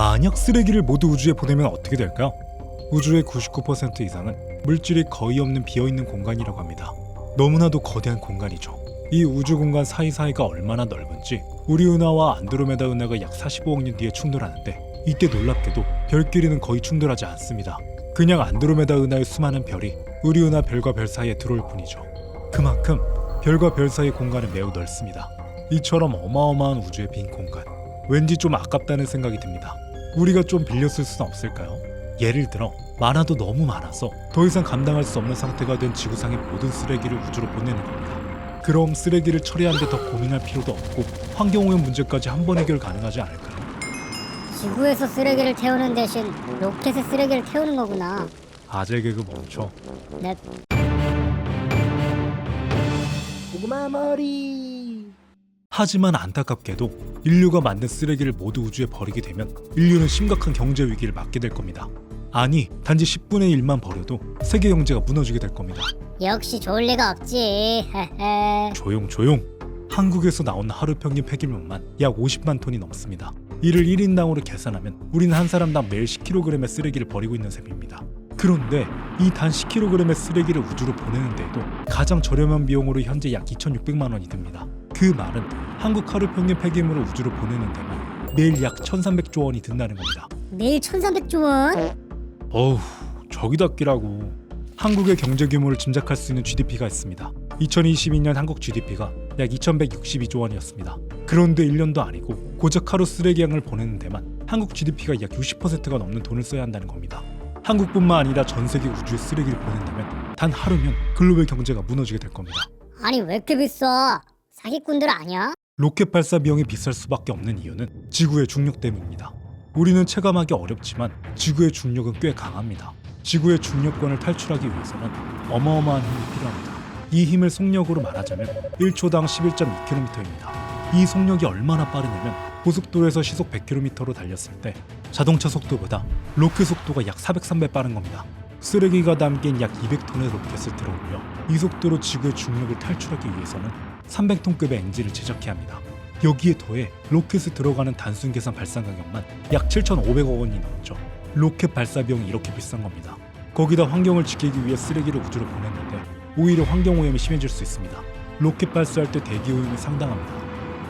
만약 쓰레기를 모두 우주에 보내면 어떻게 될까요? 우주의 99% 이상은 물질이 거의 없는 비어있는 공간이라고 합니다. 너무나도 거대한 공간이죠. 이 우주 공간 사이사이가 얼마나 넓은지 우리 은하와 안드로메다 은하가 약 45억 년 뒤에 충돌하는데 이때 놀랍게도 별끼리는 거의 충돌하지 않습니다. 그냥 안드로메다 은하의 수많은 별이 우리 은하 별과 별 사이에 들어올 뿐이죠. 그만큼 별과 별 사이 공간은 매우 넓습니다. 이처럼 어마어마한 우주의 빈 공간. 왠지 좀 아깝다는 생각이 듭니다. 우리가 좀 빌렸을 수는 없을까요? 예를 들어 많아도 너무 많아서 더 이상 감당할 수 없는 상태가 된 지구상의 모든 쓰레기를 우주로 보내는 겁니다. 그럼 쓰레기를 처리하는데 더 고민할 필요도 없고 환경오염 문제까지 한 번 해결 가능하지 않을까요? 지구에서 쓰레기를 태우는 대신 로켓에 쓰레기를 태우는 거구나. 아재 개그 멈춰. 넵. 고구마 머리 하지만 안타깝게도 인류가 만든 쓰레기를 모두 우주에 버리게 되면 인류는 심각한 경제 위기를 맞게 될 겁니다. 아니, 단지 10분의 1만 버려도 세계 경제가 무너지게 될 겁니다. 역시 좋을 리가 없지. 조용 조용. 한국에서 나오는 하루 평균 폐기물만 약 50만 톤이 넘습니다. 이를 1인당으로 계산하면 우리는 한 사람당 매일 10kg의 쓰레기를 버리고 있는 셈입니다. 그런데 이 단 10kg의 쓰레기를 우주로 보내는 데에도 가장 저렴한 비용으로 현재 약 2,600만 원이 듭니다. 그 말은 한국 하루 평균 폐기물을 우주로 보내는 데만 매일 약 1,300조 원이 든다는 겁니다. 매일 1300조 원? 어우, 저기다 끼라고. 한국의 경제 규모를 짐작할 수 있는 GDP가 있습니다. 2022년 한국 GDP가 약 2,162조 원이었습니다. 그런데 1년도 아니고 고작 하루 쓰레기 양을 보내는 데만 한국 GDP가 약 60%가 넘는 돈을 써야 한다는 겁니다. 한국뿐만 아니라 전 세계 우주에 쓰레기를 보낸다면 단 하루면 글로벌 경제가 무너지게 될 겁니다. 아니 왜 이렇게 비싸? 사기꾼들 아니야? 로켓 발사 비용이 비쌀 수밖에 없는 이유는 지구의 중력 때문입니다. 우리는 체감하기 어렵지만 지구의 중력은 꽤 강합니다. 지구의 중력권을 탈출하기 위해서는 어마어마한 힘이 필요합니다. 이 힘을 속력으로 말하자면 1초당 11.2km입니다. 이 속력이 얼마나 빠르냐면 고속도로에서 시속 100km로 달렸을 때 자동차 속도보다 로켓 속도가 약 403배 빠른 겁니다. 쓰레기가 담긴 약 200톤의 로켓을 들어올려 이 속도로 지구의 중력을 탈출하기 위해서는 300톤급의 엔진을 제작해야 합니다. 여기에 더해 로켓에 들어가는 단순 계산 발사 가격만 약 7,500억 원이 넘죠. 로켓 발사 비용이 이렇게 비싼 겁니다. 거기다 환경을 지키기 위해 쓰레기를 우주로 보냈는데 오히려 환경 오염이 심해질 수 있습니다. 로켓 발사할 때 대기 오염이 상당합니다.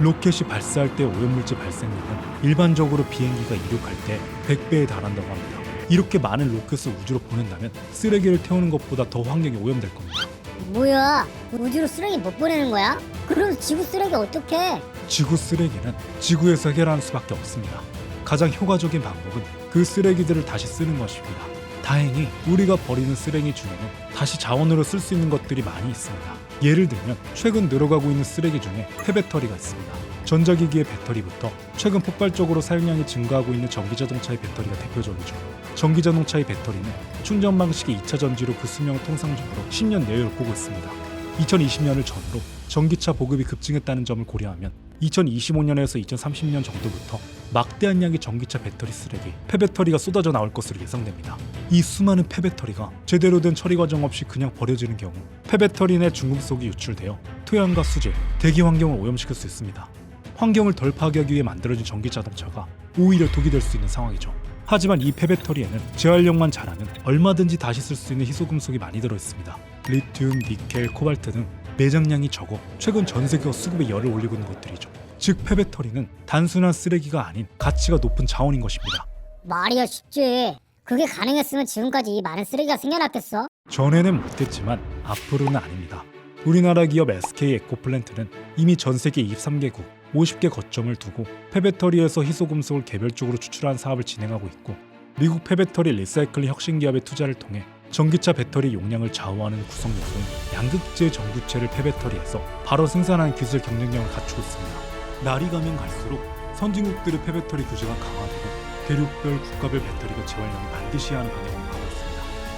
로켓이 발사할 때 오염물질 발생량은 일반적으로 비행기가 이륙할 때 100배에 달한다고 합니다. 이렇게 많은 로켓을 우주로 보낸다면 쓰레기를 태우는 것보다 더 환경이 오염될 겁니다. 뭐야? 우주로 쓰레기 못 보내는 거야? 그럼 지구 쓰레기 어떡해? 지구 쓰레기는 지구에서 해결하는 수밖에 없습니다. 가장 효과적인 방법은 그 쓰레기들을 다시 쓰는 것입니다. 다행히 우리가 버리는 쓰레기 중에는 다시 자원으로 쓸 수 있는 것들이 많이 있습니다. 예를 들면 최근 늘어가고 있는 쓰레기 중에 폐배터리가 있습니다. 전자기기의 배터리부터 최근 폭발적으로 사용량이 증가하고 있는 전기자동차의 배터리가 대표적이죠. 전기자동차의 배터리는 충전 방식의 2차 전지로 그 수명을 통상적으로 10년 내외로 보고 있습니다. 2020년을 전후로 전기차 보급이 급증했다는 점을 고려하면 2025년에서 2030년 정도부터 막대한 양의 전기차 배터리 쓰레기, 폐배터리가 쏟아져 나올 것으로 예상됩니다. 이 수많은 폐배터리가 제대로 된 처리 과정 없이 그냥 버려지는 경우 폐배터리 내 중금속이 유출되어 토양과 수질, 대기 환경을 오염시킬 수 있습니다. 환경을 덜 파괴하기 위해 만들어진 전기 자동차가 오히려 독이 될 수 있는 상황이죠. 하지만 이 폐배터리에는 재활용만 잘하면 얼마든지 다시 쓸 수 있는 희소금속이 많이 들어 있습니다. 리튬, 니켈, 코발트 등 매장량이 적어 최근 전 세계가 수급에 열을 올리고 있는 것들이죠. 즉 폐배터리는 단순한 쓰레기가 아닌 가치가 높은 자원인 것입니다. 말이야 쉽지. 그게 가능했으면 지금까지 이 많은 쓰레기가 생겨났겠어? 전에는 못했지만 앞으로는 아닙니다. 우리나라 기업 SK 에코플랜트는 이미 전 세계 23개국 50개 거점을 두고 폐배터리에서 희소금속을 개별적으로 추출하는 사업을 진행하고 있고 미국 폐배터리 리사이클링 혁신기업의 투자를 통해 전기차 배터리 용량을 좌우하는 구성력은 양극재 전구체를 폐배터리에서 바로 생산하는 기술 경쟁력을 갖추고 있습니다. 날이 가면 갈수록 선진국들의 폐배터리 규제가 강화되고 대륙별 국가별 배터리가 재활용을 반드시 하는 방향으로 가고 있습니다.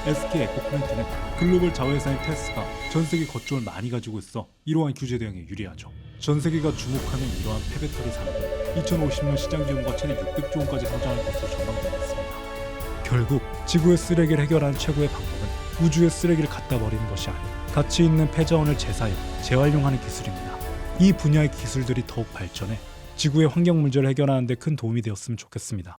SK 에코플랜트는 글로벌 자회사인 테스가 전 세계 거점을 많이 가지고 있어 이러한 규제 대응에 유리하죠. 전 세계가 주목하는 이러한 폐배터리 산업은 2050년 시장 규모가 최대 600조 원까지 성장할 것으로 전망되고 있습니다. 결국 지구의 쓰레기를 해결하는 최고의 방법은 우주의 쓰레기를 갖다 버리는 것이 아닌 가치 있는 폐자원을 재사용, 재활용하는 기술입니다. 이 분야의 기술들이 더욱 발전해 지구의 환경 문제를 해결하는 데 큰 도움이 되었으면 좋겠습니다.